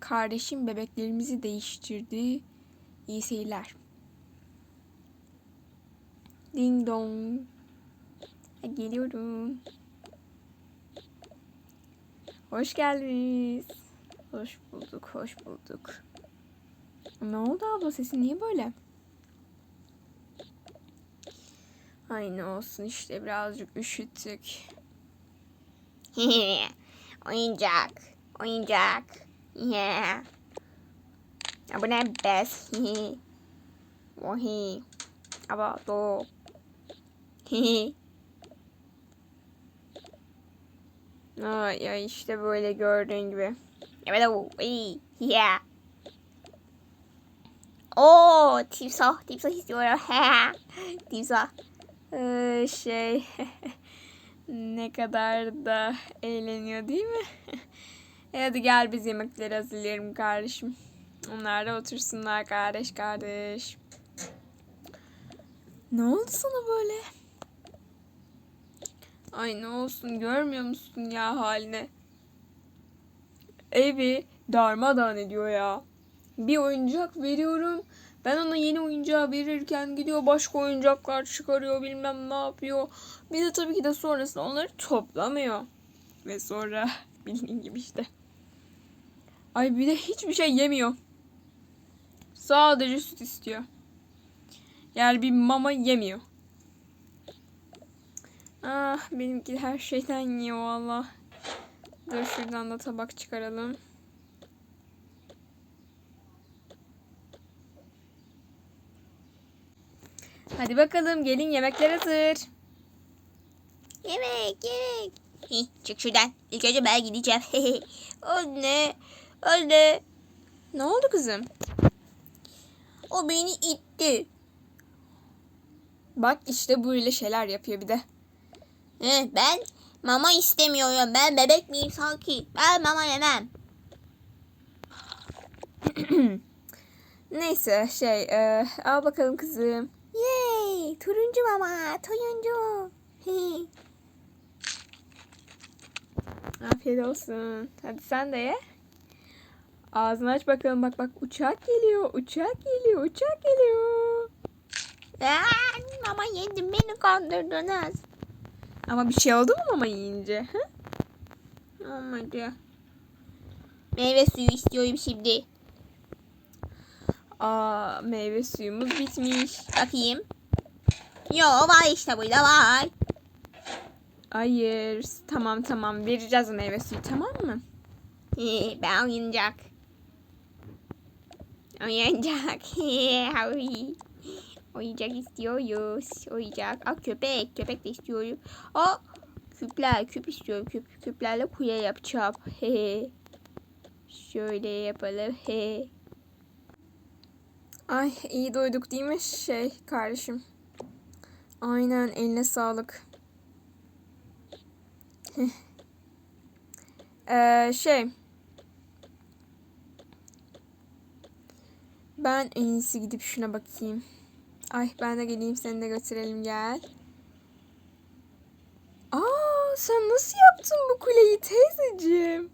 Kardeşim bebeklerimizi değiştirdi. İyi seyirler. Ding dong. Geliyorum. Hoş geldiniz. Hoş bulduk, hoş bulduk. Ne oldu abla sesi niye böyle? Ay ne olsun işte birazcık üşüttük. oyuncak. Oyuncak. Yeah. Ya bu ne bes? Ohi. Ama do. Ay ya işte böyle gördüğün gibi. Evet o. Yeah. Oo, timsah. Timsah istiyorum. timsah. Ee, şey ne kadar da eğleniyor değil mi? E hadi gel biz yemekleri hazırlayalım kardeşim. Onlar da otursunlar kardeş kardeş. Ne oldu sana böyle? Ay ne olsun görmüyor musun ya haline? Evi darmadağın ediyor ya. Bir oyuncak veriyorum. Ben ona yeni oyuncağı verirken gidiyor başka oyuncaklar çıkarıyor bilmem ne yapıyor. Bir de tabii ki de sonrasında onları toplamıyor. Ve sonra bildiğin gibi işte. Ay bir de hiçbir şey yemiyor. Sadece süt istiyor. Yani bir mama yemiyor. Ah benimki her şeyden yiyor valla. Dur şuradan da tabak çıkaralım. Hadi bakalım gelin yemekler hazır. Yemek, yemek. Çık şuradan. İlk önce ben gideceğim. anne, anne. Ne oldu kızım? O beni itti. Bak işte böyle şeyler yapıyor bir de. Heh, ben mama istemiyorum. Ben bebek miyim sanki? Ben mama yemem. Neyse şey e, al bakalım kızım. Yay! Turuncu mama, turuncu. Afiyet olsun. Hadi sen de ye. Ağzını aç bakalım bak bak uçak geliyor uçak geliyor uçak geliyor. Aa, mama yedim beni kandırdınız. Ama bir şey oldu mu mama yiyince? Hı? Olmadı. Meyve suyu istiyorum şimdi. Aa meyve suyumuz bitmiş. Bakayım. Yo var işte burada var. Hayır tamam tamam vereceğiz meyve suyu tamam mı? Ben oyuncak. Oyuncak. Oyuncak istiyoruz. Oyuncak. Aa, köpek. Köpek de istiyorum. Aa, küpler. Küp istiyorum. Küp. Küplerle kule yapacağım. Şöyle yapalım. He. Ay iyi doyduk değil mi şey kardeşim? Aynen eline sağlık. Ee, şey. Ben en iyisi gidip şuna bakayım. Ay ben de geleyim seni de götürelim gel. Aa sen nasıl yaptın bu kuleyi teyzeciğim?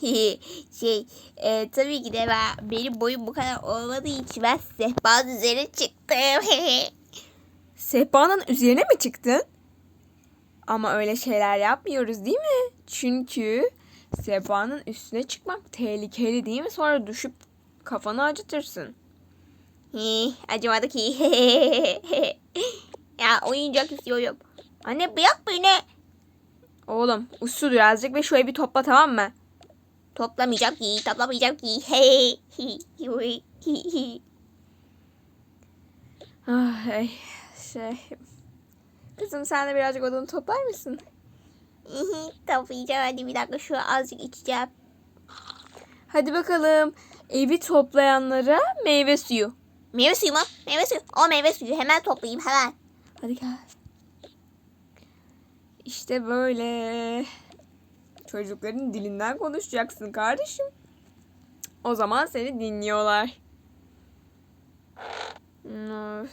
şey e, tabii ki de ben, benim boyum bu kadar olmadığı için ben sehpanın üzerine çıktım. Sehpanın üzerine mi çıktın? Ama öyle şeyler yapmıyoruz değil mi? Çünkü sehpanın üstüne çıkmak tehlikeli değil mi? Sonra düşüp kafanı acıtırsın. Hih, acımadı ki. ya oyuncak istiyorum. Anne bırak beni. Oğlum uslu birazcık ve şu evi topla tamam mı? Toplamayacağım ki, toplamayacağım ki. Ah, ay, şey. Kızım sen de birazcık odanı toplar mısın? Toplayacağım hadi bir dakika şu azıcık içeceğim. Hadi bakalım. Evi toplayanlara meyve suyu. Meyve suyu mu? Meyve suyu. O meyve suyu hemen toplayayım hemen. Hadi gel. İşte böyle. Çocukların dilinden konuşacaksın kardeşim. O zaman seni dinliyorlar.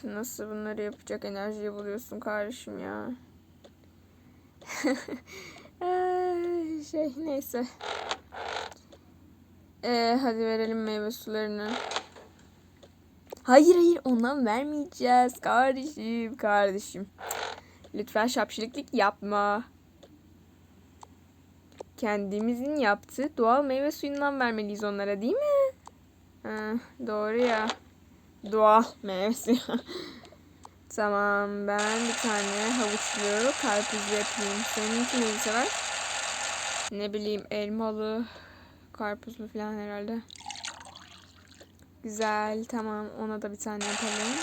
Nasıl bunları yapacak enerjiyi buluyorsun kardeşim ya. Şey neyse. Ee, hadi verelim meyve sularını. Hayır hayır ondan vermeyeceğiz kardeşim kardeşim. Lütfen şapşiliklik yapma. Kendimizin yaptığı doğal meyve suyundan vermeliyiz onlara değil mi? Ha, doğru ya. Doğal meyve suyu. tamam ben bir tane havuçlu karpuzlu yapayım. Seninki neyi sever? Ne bileyim elmalı, karpuzlu falan herhalde. Güzel tamam ona da bir tane yapalım.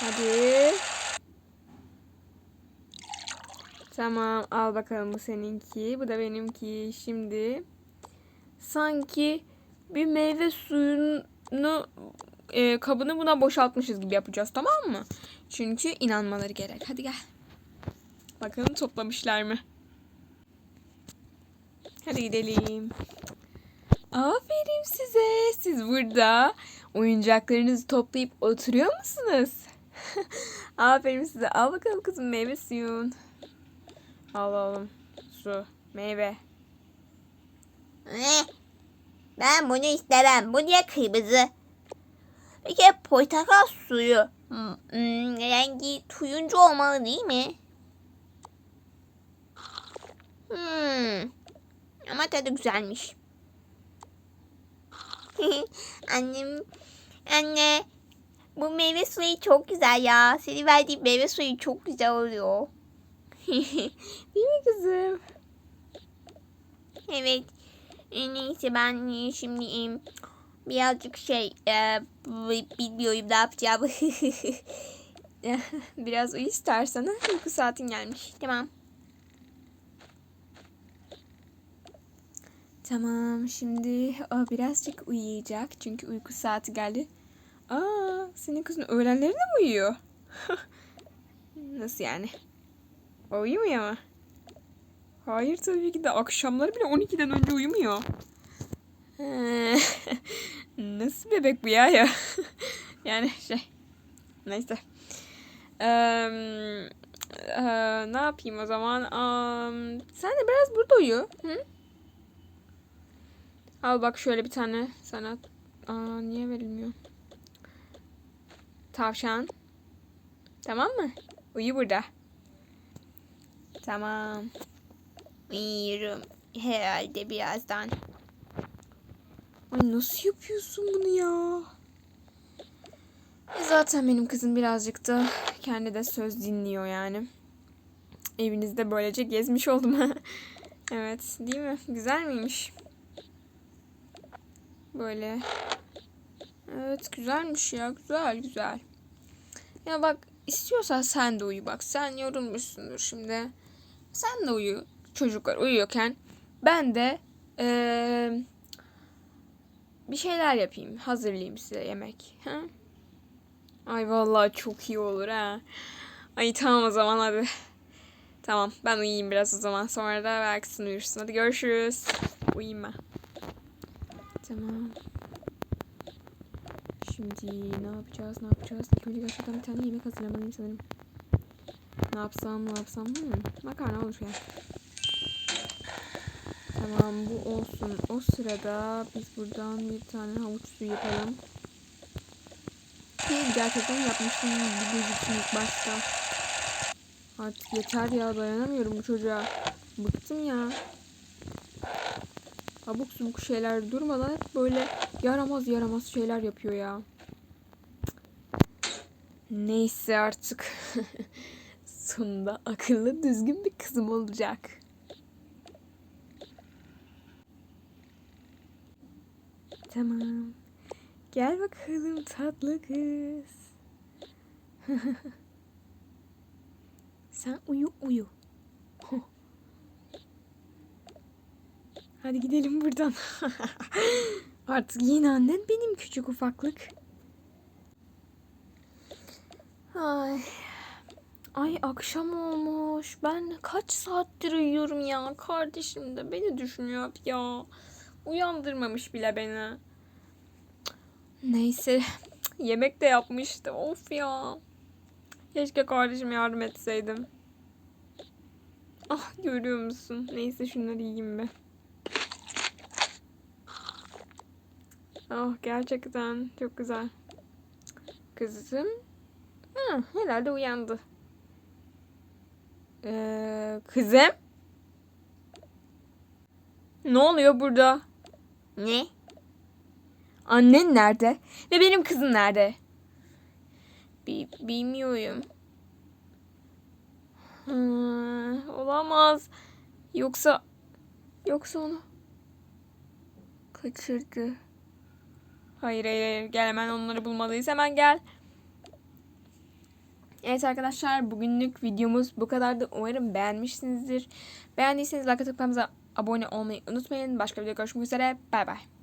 Hadi. Tamam al bakalım bu seninki. Bu da benimki. Şimdi sanki bir meyve suyunu e, kabını buna boşaltmışız gibi yapacağız tamam mı? Çünkü inanmaları gerek. Hadi gel. Bakalım toplamışlar mı? Hadi gidelim. Aferin size. Siz burada oyuncaklarınızı toplayıp oturuyor musunuz? Aferin size. Al bakalım kızım meyve suyun. Al oğlum. Su. Meyve. Eh, Ben bunu istemem. Bu niye kırmızı? Peki portakal suyu. Hmm, hmm, rengi turuncu olmalı değil mi? Hmm. Ama tadı güzelmiş. Annem, anne, bu meyve suyu çok güzel ya. Senin verdiğin meyve suyu çok güzel oluyor. Değil mi kızım? Evet. E, Neyse ben şimdi birazcık şey e, bilmiyorum ne yapacağım. Biraz uyu istersen. Uyku saatin gelmiş. tamam. Tamam şimdi o birazcık uyuyacak. Çünkü uyku saati geldi. Aa senin kızın öğlenleri de mi uyuyor? Nasıl yani? O uyumuyor mu? Hayır tabii ki de akşamları bile 12'den önce uyumuyor. Nasıl bebek bu ya ya? yani şey. Neyse. Eee, eee, ne yapayım o zaman? Am, sen de biraz burada uyu. Hı? Al bak şöyle bir tane sana. Aa, niye verilmiyor? Tavşan. Tamam mı? Uyu burada. Tamam. Uyuyorum herhalde birazdan. Ay nasıl yapıyorsun bunu ya? Zaten benim kızım birazcık da kendi de söz dinliyor yani. Evinizde böylece gezmiş oldum. evet değil mi? Güzel miymiş? Böyle. Evet güzelmiş ya. Güzel güzel. Ya bak istiyorsan sen de uyu bak. Sen yorulmuşsundur şimdi. Sen de uyu. Çocuklar uyuyorken ben de eee, bir şeyler yapayım. Hazırlayayım size yemek. Ha? Ay vallahi çok iyi olur ha. Ay tamam o zaman hadi. Tamam ben uyuyayım biraz o zaman. Sonra da belki sen uyursun. Hadi görüşürüz. Uyuyayım ben. Tamam. Şimdi ne yapacağız ne yapacağız? İlk önce gerçekten bir tane yemek hazırlamalıyım sanırım. Ne yapsam ne yapsam? Hmm, makarna olur ya. Tamam bu olsun. O sırada biz buradan bir tane havuç suyu yapalım. Ki gerçekten yapmıştım gözüksün ilk başta. Artık yeter ya dayanamıyorum bu çocuğa. Bıktım ya. Abuk subuk şeyler durmadan böyle yaramaz yaramaz şeyler yapıyor ya. Neyse artık. Sonunda akıllı düzgün bir kızım olacak. Tamam. Gel bakalım tatlı kız. Sen uyu uyu. Hadi gidelim buradan. Artık yeni annen benim küçük ufaklık. Ay. Ay akşam olmuş. Ben kaç saattir uyuyorum ya. Kardeşim de beni düşünüyor ya. Uyandırmamış bile beni. Neyse. Yemek de yapmıştı. Of ya. Keşke kardeşim yardım etseydim. Ah görüyor musun? Neyse şunları yiyeyim be. Ah gerçekten çok güzel. Kızım. Ha, herhalde uyandı. Ee, kızım. Ne oluyor burada? Ne? Annen nerede? Ve benim kızım nerede? Bi bilmiyorum. Hmm, olamaz. Yoksa yoksa onu kaçırdı. Hayır hayır hayır gel hemen onları bulmalıyız hemen gel. Evet arkadaşlar bugünlük videomuz bu kadardı. Umarım beğenmişsinizdir. Beğendiyseniz like atıp kanalımıza abone olmayı unutmayın. Başka videoda görüşmek üzere. Bay bay.